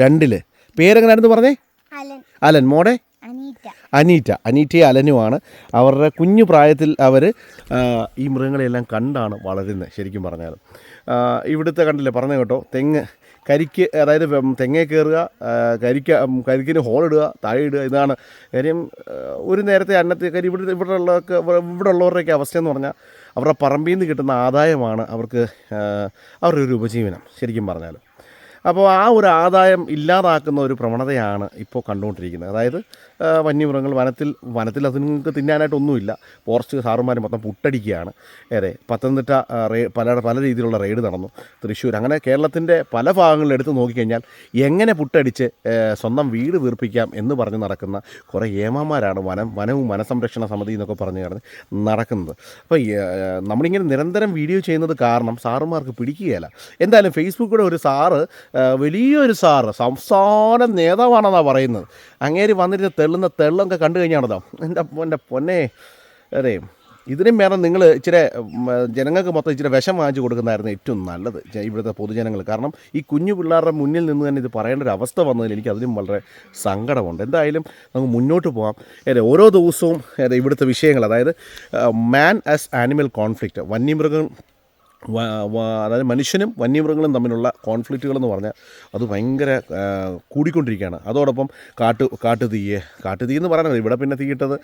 Speaker 1: രണ്ടിൽ. പേരെങ്ങനായിരുന്നു പറഞ്ഞേ?
Speaker 5: അലൻ.
Speaker 1: മോടെ?
Speaker 5: അനീറ്റ.
Speaker 1: അനീറ്റ. അനീറ്റയും അലനുമാണ്. അവരുടെ കുഞ്ഞു പ്രായത്തിൽ അവർ ഈ മൃഗങ്ങളെല്ലാം കണ്ടാണ് വളരുന്നത് ശരിക്കും പറഞ്ഞാൽ ഇവിടുത്തെ കണ്ടില്ലേ? പറഞ്ഞു കേട്ടോ. തെങ്ങ്. കരിക്ക് അതായത് തെങ്ങേ കയറുക കരിക്ക കരിക്കിന് ഹോളിടുക താഴെ ഇടുക ഇതാണ് കാര്യം. ഒരു നേരത്തെ അന്നത്തെ കരി ഇവിടെ ഇവിടെ ഉള്ളവർക്ക് ഇവിടെ ഉള്ളവരുടെയൊക്കെ അവസ്ഥയെന്ന് പറഞ്ഞാൽ അവരുടെ പറമ്പിൽ നിന്ന് കിട്ടുന്ന ആദായമാണ് അവർക്ക് അവരുടെ ഒരു ഉപജീവനം ശരിക്കും പറഞ്ഞാൽ. അപ്പോൾ ആ ഒരു ആദായം ഇല്ലാതാക്കുന്ന ഒരു പ്രവണതയാണ് ഇപ്പോൾ കണ്ടുകൊണ്ടിരിക്കുന്നത്. അതായത് വന്യമൃഗങ്ങൾ വനത്തിൽ വനത്തിൽ അതുങ്ങൾക്ക് തിന്നാനായിട്ടൊന്നുമില്ല. ഫോറസ്റ്റ് സാറുമാർ മൊത്തം പുട്ടടിക്കുകയാണ്. ഏറെ പത്തനംതിട്ട റേ പല പല രീതിയിലുള്ള റെയ്ഡ് നടന്നു. തൃശ്ശൂർ അങ്ങനെ കേരളത്തിന്റെ പല ഭാഗങ്ങളിൽ എടുത്ത് നോക്കിക്കഴിഞ്ഞാൽ എങ്ങനെ പുട്ടടിച്ച് സ്വന്തം വീട് വീർപ്പിക്കാം എന്ന് പറഞ്ഞ് നടക്കുന്ന കുറേ ഏമാന്മാരാണ് വനം വനവും വനസംരക്ഷണ സമിതി എന്നൊക്കെ പറഞ്ഞു കിടന്ന് നടക്കുന്നത്. അപ്പോൾ നമ്മളിങ്ങനെ നിരന്തരം വീഡിയോ ചെയ്യുന്നത് കാരണം സാറുമാർക്ക് പിടിക്കുകയില്ല. എന്തായാലും ഫേസ്ബുക്കിലൂടെ ഒരു സാറ് വലിയൊരു സാറ് സംസ്ഥാന നേതാവാണെന്നാണ് പറയുന്നത്. അങ്ങേര് വന്നിരുന്ന് തെള്ളുന്ന തെള്ളൊക്കെ കണ്ടു കഴിഞ്ഞാണല്ലോ. എന്റെ എന്റെ പൊന്നെ. അതെ. ഇതിനും വേണം നിങ്ങൾ ഇച്ചിരി ജനങ്ങൾക്ക് മൊത്തം ഇച്ചിരി വിഷം വാങ്ങിച്ചു കൊടുക്കുന്നതായിരുന്നു ഏറ്റവും നല്ലത് ഇവിടുത്തെ പൊതുജനങ്ങൾ. കാരണം ഈ കുഞ്ഞു പിള്ളേരുടെ മുന്നിൽ നിന്ന് തന്നെ ഇത് പറയേണ്ട ഒരു അവസ്ഥ വന്നതിൽ എനിക്ക് അതിലും വളരെ സങ്കടമുണ്ട്. എന്തായാലും നമുക്ക് മുന്നോട്ട് പോകാം അതെ ഓരോ ദിവസവും ഇവിടുത്തെ വിഷയങ്ങൾ. അതായത് മാൻ ആസ് ആനിമൽ കോൺഫ്ലിക്റ്റ് വന്യമൃഗം അതായത് മനുഷ്യനും വന്യമൃഗങ്ങളും തമ്മിലുള്ള കോൺഫ്ലിക്റ്റുകൾ എന്ന് പറഞ്ഞാൽ അത് ഭയങ്കര കൂടിക്കൊണ്ടിരിക്കുകയാണ്. അതോടൊപ്പം കാട്ടു കാട്ടുതീയെ കാട്ടുതീ എന്ന് പറയുന്നത് ഇവിടെ പിന്നെ തീയിട്ടത്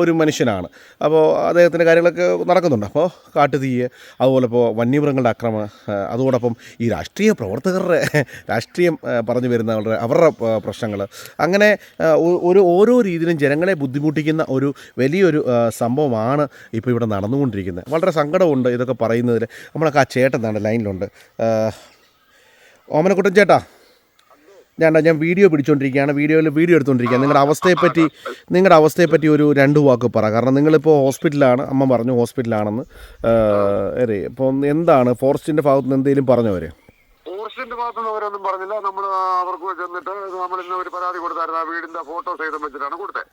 Speaker 1: ഒരു മനുഷ്യനാണ്. അപ്പോൾ അദ്ദേഹത്തിന്റെ കാര്യങ്ങളൊക്കെ നടക്കുന്നുണ്ട്. അപ്പോൾ കാട്ടു കാട്ടുതീയെ അതുപോലെ ഇപ്പോൾ വന്യമൃഗങ്ങളുടെ അക്രമം അതോടൊപ്പം ഈ രാഷ്ട്രീയ പ്രവർത്തകരുടെ രാഷ്ട്രീയം പറഞ്ഞു വരുന്നവരുടെ അവരുടെ പ്രശ്നങ്ങൾ. അങ്ങനെ ഒരു ഓരോ രീതിയിലും ജനങ്ങളെ ബുദ്ധിമുട്ടിക്കുന്ന ഒരു വലിയൊരു സംഭവമാണ് ഇപ്പോൾ ഇവിടെ നടന്നുകൊണ്ടിരിക്കുന്നത്. വളരെ സങ്കടമുണ്ട് ഇതൊക്കെ പറയുന്നതിൽ. നമ്മളൊക്കെ ആ ചേട്ടൻ തന്നെ ലൈനിലുണ്ട്. ഓമനക്കുട്ടൻ ചേട്ടാ. ഞാൻ ഞാൻ വീഡിയോ പിടിച്ചുകൊണ്ടിരിക്കുകയാണ് വീഡിയോയിൽ വീഡിയോ എടുത്തുകൊണ്ടിരിക്കുകയാണ് നിങ്ങളുടെ അവസ്ഥയെപ്പറ്റി നിങ്ങളുടെ അവസ്ഥയെപ്പറ്റി ഒരു രണ്ട് വാക്ക് പറ. കാരണം നിങ്ങളിപ്പോൾ ഹോസ്പിറ്റലാണ് അമ്മ പറഞ്ഞു ഹോസ്പിറ്റലാണെന്ന്. അരേ ഇപ്പോൾ എന്താണ് ഫോറസ്റ്റിന്റെ ഭാഗത്ത് നിന്ന് എന്തെങ്കിലും പറഞ്ഞവർ
Speaker 6: ടൂറിസ്റ്റിന്റെ ഭാഗത്തുനിന്ന് അവരൊന്നും പറഞ്ഞില്ല. നമ്മൾ അവർക്ക് ചെന്നിട്ട് നമ്മൾ ഇന്ന് ഒരു പരാതി കൊടുത്തായിരുന്നു. ആ വീടിന്റെ ഫോട്ടോ സഹിതം വെച്ചിട്ടാണ് കൊടുത്തത്.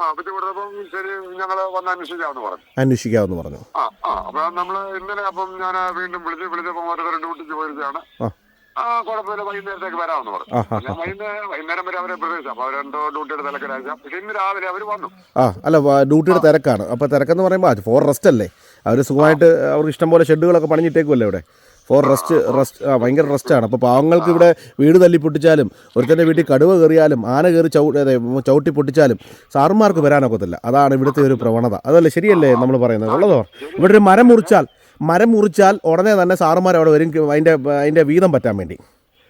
Speaker 1: ആ
Speaker 6: കൊടുത്തപ്പം ശരി ഞങ്ങൾ വന്ന് അന്വേഷിക്കാമെന്ന് പറഞ്ഞു.
Speaker 1: അന്വേഷിക്കാമെന്ന് പറഞ്ഞു.
Speaker 6: ആ ആ അപ്പൊ നമ്മൾ ഇന്നലെ അപ്പം ഞാൻ വീണ്ടും വിളിച്ച് വിളിച്ചപ്പോൾ ഓരോരുത്തർ ഡ്യൂട്ടിക്ക് പോയിരിക്കുകയാണ്.
Speaker 1: ആ.
Speaker 6: ആ കുഴപ്പമില്ല വൈകുന്നേരത്തേക്ക് വരാമെന്ന് പറഞ്ഞു.
Speaker 1: ആ, ആ,
Speaker 6: ഞാൻ വൈകുന്നേരം വൈകുന്നേരം വരെ അവരെ പ്രവേശിച്ചു അപ്പൊ അവരെന്തോ ഡ്യൂട്ടിയുടെ തിരക്കിലാഴ്ച പക്ഷെ ഇന്ന് രാവിലെ അവർ വന്നു.
Speaker 1: ആ അല്ല വ- ഡ്യൂട്ടിയുടെ തിരക്കാണ്. അപ്പോൾ തിരക്കെന്ന് പറയുമ്പോൾ അത് ഫോർ റെസ്റ്റ് അല്ലേ? അവർ സുഖമായിട്ട് അവർക്ക് ഇഷ്ടം പോലെ ഷെഡുകളൊക്കെ പണിഞ്ഞിട്ടേക്കുമല്ലേ ഇവിടെ? ഫോർ റെസ്റ്റ് റെസ്റ്റ് ആ ഭയങ്കര റെസ്റ്റാണ് അപ്പോൾ പാവങ്ങൾക്ക് ഇവിടെ വീട് തല്ലി പൊട്ടിച്ചാലും ഒരുത്തന്റെ വീട്ടിൽ കടുവ കയറിയാലും ആന കയറി ചവിട്ടി അതെ ചവിട്ടി പൊട്ടിച്ചാലും സാറുമാർക്ക് വരാനൊക്കത്തില്ല. അതാണ് ഇവിടുത്തെ ഒരു പ്രവണത. അതല്ലേ ശരിയല്ലേ നമ്മൾ പറയുന്നത്? ഉള്ളതോ? ഇവിടെ ഒരു മരം മുറിച്ചാൽ മരം മുറിച്ചാൽ ഉടനെ തന്നെ സാറുമാർ അവിടെ വരും അതിന്റെ അതിന്റെ വീതം പറ്റാൻ വേണ്ടി.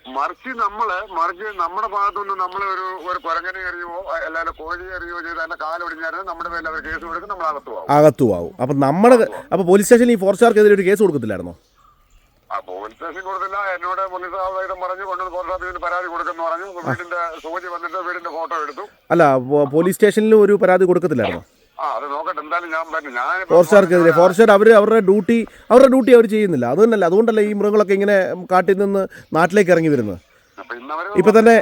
Speaker 6: മറിച്ച് നമ്മൾ മറിച്ച് നമ്മുടെ ഭാഗത്തുനിന്ന് നമ്മൾ ഒരു ഒരു കുരങ്ങനെ എറിയുമോ അല്ലാതെ കോഴി എറിയോ ചെയ്ത് അതിന്റെ കാലൊടിഞ്ഞാലും നമ്മുടെ പേരിൽ അവർ കേസ് കൊടുക്കും നമ്മൾ അകത്തു പോകും
Speaker 1: അകത്തും ആവും അപ്പൊ നമ്മുടെ അപ്പൊ പോലീസ് സ്റ്റേഷനിൽ ഈ ഫോറസ്റ്റുകാർക്കെതിരെ ഒരു കേസ് കൊടുക്കത്തില്ലായിരുന്നോ?
Speaker 6: ആ പോലീസ് സ്റ്റേഷൻ കൊടുത്തില്ല. എന്നോട് പോലീസ് ആവുന്നതായിട്ടും പറഞ്ഞു കൊണ്ടുവന്ന് പോലീസ് ഓഫീസിന് പരാതി കൊടുക്കുന്നു പറഞ്ഞു. വീടിന്റെ സൂചി വന്നിട്ട് വീടിന്റെ ഫോട്ടോ എടുത്തു.
Speaker 1: അല്ല പോലീസ് സ്റ്റേഷനിൽ ഒരു പരാതി കൊടുക്കത്തില്ലായിരുന്നു?
Speaker 6: ആ അത് നോക്കട്ടെ എന്തായാലും ഞാൻ പറഞ്ഞു ഞാൻ
Speaker 1: ഫോറസ്റ്റുകാർക്കെതിരെ ഫോറസ്റ്റുകാർ അവർ അവരുടെ ഡ്യൂട്ടി അവരുടെ ഡ്യൂട്ടി അവർ ചെയ്യുന്നില്ല. അത് തന്നെയല്ല അതുകൊണ്ടല്ലേ ഈ മൃഗങ്ങളൊക്കെ ഇങ്ങനെ കാട്ടിൽ നിന്ന് നാട്ടിലേക്ക് ഇറങ്ങി വരുന്നത്? ഇപ്പൊ തന്നെ.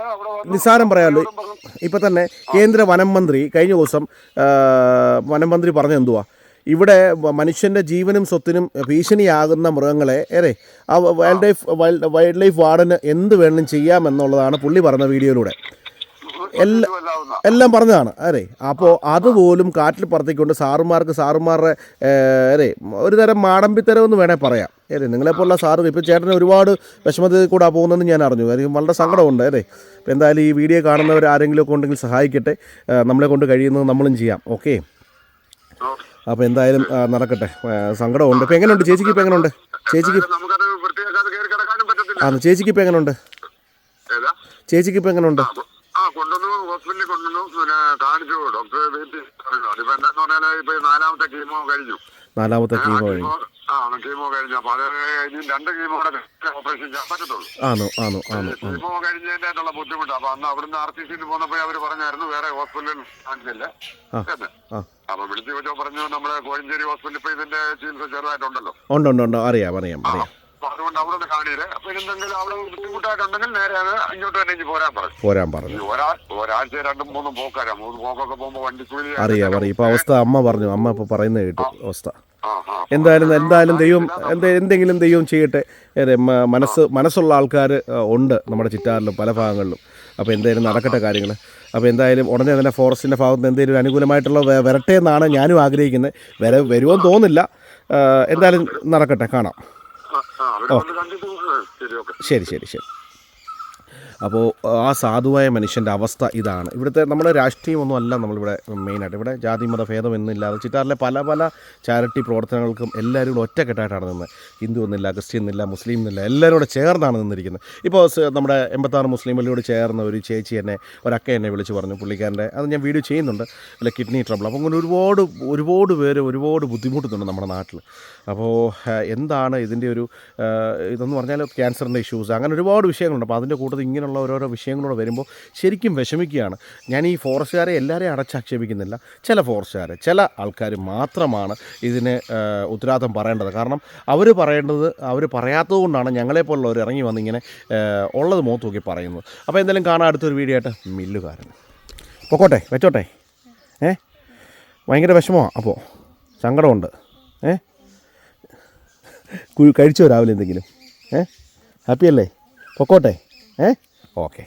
Speaker 1: നിസ്സാരം പറയാമല്ലോ ഇപ്പം തന്നെ കേന്ദ്ര വനം മന്ത്രി കഴിഞ്ഞ ദിവസം വനം മന്ത്രി പറഞ്ഞ എന്തുവാ? ഇവിടെ മനുഷ്യന്റെ ജീവനും സ്വത്തിനും ഭീഷണിയാകുന്ന മൃഗങ്ങളെ ഏറെ ആ wild life wild wild life വാർഡന് എന്ത് വേണം ചെയ്യാമെന്നുള്ളതാണ് പുള്ളി പറഞ്ഞ വീഡിയോയിലൂടെ. എല്ലാ എല്ലാം പറഞ്ഞതാണ് അതെ അപ്പോൾ അതുപോലും കാറ്റിൽ പറത്തിക്കൊണ്ട് സാറുമാർക്ക് സാറുമാരുടെ അതെ ഒരു തരം മാടമ്പിത്തരം എന്ന് വേണേൽ പറയാം. അതെ നിങ്ങളെപ്പോലുള്ള സാറ് ഇപ്പോൾ ചേട്ടന് ഒരുപാട് വിഷമത്തിൽ കൂടെ പോകുന്നതെന്ന് ഞാൻ അറിഞ്ഞു. കാര്യം വളരെ സങ്കടമുണ്ട് അതെ അപ്പോൾ എന്തായാലും ഈ വീഡിയോ കാണുന്നവർ ആരെങ്കിലും ഒക്കെ ഉണ്ടെങ്കിൽ സഹായിക്കട്ടെ. നമ്മളെ കൊണ്ട് കഴിയുന്നത് നമ്മളും ചെയ്യാം. ഓക്കെ. അപ്പോൾ എന്തായാലും നടക്കട്ടെ. സങ്കടമുണ്ട്. ഇപ്പോൾ എങ്ങനെയുണ്ട്? ചേച്ചിക്ക് ഇപ്പോൾ എങ്ങനെയുണ്ട്? ചേച്ചിക്ക് ആ ചേച്ചിക്ക് ഇപ്പോൾ എങ്ങനെയുണ്ട്? ചേച്ചിക്ക് ഇപ്പോൾ എങ്ങനെയുണ്ട്?
Speaker 6: ആ കൊണ്ടുവന്നു. ഹോസ്പിറ്റലിൽ കൊണ്ടുവന്നു. പിന്നെ കാണിച്ചു. ഡോക്ടർ വെയിറ്റ് അതിപ്പോ എന്താന്ന് പറഞ്ഞാൽ ഇപ്പൊ നാലാമത്തെ കീമോ കഴിഞ്ഞു.
Speaker 1: നാലാമത്തെ കീമോ കഴിഞ്ഞു
Speaker 6: ആ കീമോ കഴിഞ്ഞു. അപ്പൊ അത് ഇനി രണ്ട് കീമോ കൂടെ ഓപ്പറേഷൻ ചെയ്യാൻ പറ്റത്തുള്ളൂ.
Speaker 1: ആണോ? ആണോ? ആണോ?
Speaker 6: കീമോ ബുദ്ധിമുട്ട്. അപ്പൊ അന്ന് അവിടുന്ന് ആർ ടി സിന് പോന്നപ്പോ അവർ പറഞ്ഞായിരുന്നു വേറെ ഹോസ്പിറ്റലിൽ കാണിച്ചില്ല. അപ്പൊ വിളിച്ചു വെച്ചോ പറഞ്ഞു നമ്മുടെ കോഴഞ്ചേരി ഹോസ്പിറ്റലിൽ ഇപ്പൊ ഇതിന്റെ ചികിത്സ ചെറുതായിട്ടുണ്ടല്ലോ.
Speaker 1: ഉണ്ട് ഉണ്ട് ഉണ്ട്. അറിയാം അറിയാം അറിയാം.
Speaker 6: അതുകൊണ്ട് അവിടെ കാണിയില്ല? അപ്പൊ എന്തെങ്കിലും അവിടെ ബുദ്ധിമുട്ടായിട്ടുണ്ടെങ്കിൽ നേരെ അത് ഇങ്ങോട്ട് തന്നെ പോരാൻ പറഞ്ഞു
Speaker 1: പോരാൻ പറഞ്ഞു
Speaker 6: ഒരാഴ്ച രണ്ടും മൂന്നും പോക്കാരാ. മൂന്ന് പോക്കൊക്കെ പോകുമ്പോ വണ്ടിക്കൂലി
Speaker 1: അറിയാം അറിയാം. ഇപ്പൊ അവസ്ഥ അമ്മ പറഞ്ഞു. അമ്മ ഇപ്പൊ പറയുന്നത് കേട്ടു അവസ്ഥ. എന്തായാലും എന്തായാലും ദൈവം എന്ത് എന്തെങ്കിലും ദൈവം ചെയ്യട്ടെ. മനസ്സ് മനസ്സുള്ള ആൾക്കാർ ഉണ്ട് നമ്മുടെ ചുറ്റാറിലും പല ഭാഗങ്ങളിലും. അപ്പോൾ എന്തായാലും നടക്കട്ടെ കാര്യങ്ങൾ അപ്പോൾ എന്തായാലും ഉടനെ തന്നെ ഫോറസ്റ്റിന്റെ ഭാഗത്ത് നിന്ന് എന്തെങ്കിലും അനുകൂലമായിട്ടുള്ള വരട്ടെ എന്നാണ് ഞാനും ആഗ്രഹിക്കുന്നത് വര വരുമെന്ന് തോന്നില്ല എന്തായാലും നടക്കട്ടെ. കാണാം.
Speaker 6: ആ, ശരി
Speaker 1: ശരി ശരി. അപ്പോൾ ആ സാധുവായ മനുഷ്യന്റെ അവസ്ഥ ഇതാണ്. ഇവിടുത്തെ നമ്മുടെ രാഷ്ട്രീയമൊന്നും അല്ല നമ്മളിവിടെ മെയിനായിട്ട്. ഇവിടെ ജാതി മത ഭേദം എന്നില്ലാതെ ചിറ്റാറിലെ പല പല ചാരിറ്റി പ്രവർത്തനങ്ങൾക്കും എല്ലാവരും കൂടെ ഒറ്റക്കെട്ടായിട്ടാണ് നിന്നത്. ഹിന്ദു ഒന്നില്ല ക്രിസ്ത്യൻ എന്നില്ല മുസ്ലിം എന്നില്ല എല്ലാവരും കൂടെ ചേർന്നാണ് നിന്നിരിക്കുന്നത്. ഇപ്പോൾ നമ്മുടെ എൺപത്താറ് മുസ്ലിം വലിയോട് ചേർന്ന ഒരു ചേച്ചി എന്നെ ഒരക്ക എന്നെ വിളിച്ച് പറഞ്ഞു പുള്ളിക്കാരന്റെ അത് ഞാൻ വീഡിയോ ചെയ്യുന്നുണ്ട്. അല്ല കിഡ്നി ട്രബിൾ. അപ്പോൾ അങ്ങനെ ഒരുപാട് ഒരുപാട് പേര് ഒരുപാട് ബുദ്ധിമുട്ടുന്നുണ്ട് നമ്മുടെ നാട്ടിൽ അപ്പോൾ എന്താണ് ഇതിന്റെ ഒരു ഇതെന്ന് പറഞ്ഞാൽ ക്യാൻസറിന്റെ ഇഷ്യൂസ് അങ്ങനെ ഒരുപാട് വിഷയങ്ങളുണ്ട്. അപ്പോൾ അതിന്റെ കൂട്ടത്തിൽ ഇങ്ങനെയുള്ള ഓരോരോ വിഷയങ്ങളോട് വരുമ്പോൾ ശരിക്കും വിഷമിക്കുകയാണ്. ഞാൻ ഈ ഫോറസ്റ്റുകാരെ എല്ലാവരെയും അടച്ചാക്ഷേപിക്കുന്നില്ല. ചില ഫോറസ്റ്റുകാരെ ചില ആൾക്കാർ മാത്രമാണ് ഇതിന് ഉത്തരവാദിത്തം പറയേണ്ടത്. കാരണം അവർ പറയേണ്ടത് അവർ പറയാത്തത് കൊണ്ടാണ് ഞങ്ങളെപ്പോലുള്ളവർ ഇറങ്ങി വന്നിങ്ങനെ ഉള്ളത് മുഖത്ത് നോക്കി പറയുന്നത്. അപ്പോൾ എന്തായാലും കാണാൻ അടുത്തൊരു വീഡിയോ ആയിട്ട്. മില്ലുകാരൻ. പൊക്കോട്ടെ വെച്ചോട്ടെ. ഏ? ഭയങ്കര വിഷമമാണ് അപ്പോൾ സങ്കടമുണ്ട്. ഏ? കഴിച്ചോ രാവിലെ എന്തെങ്കിലും? ഏ? ഹാപ്പിയല്ലേ? പൊക്കോട്ടെ. ഏ? ഓക്കെ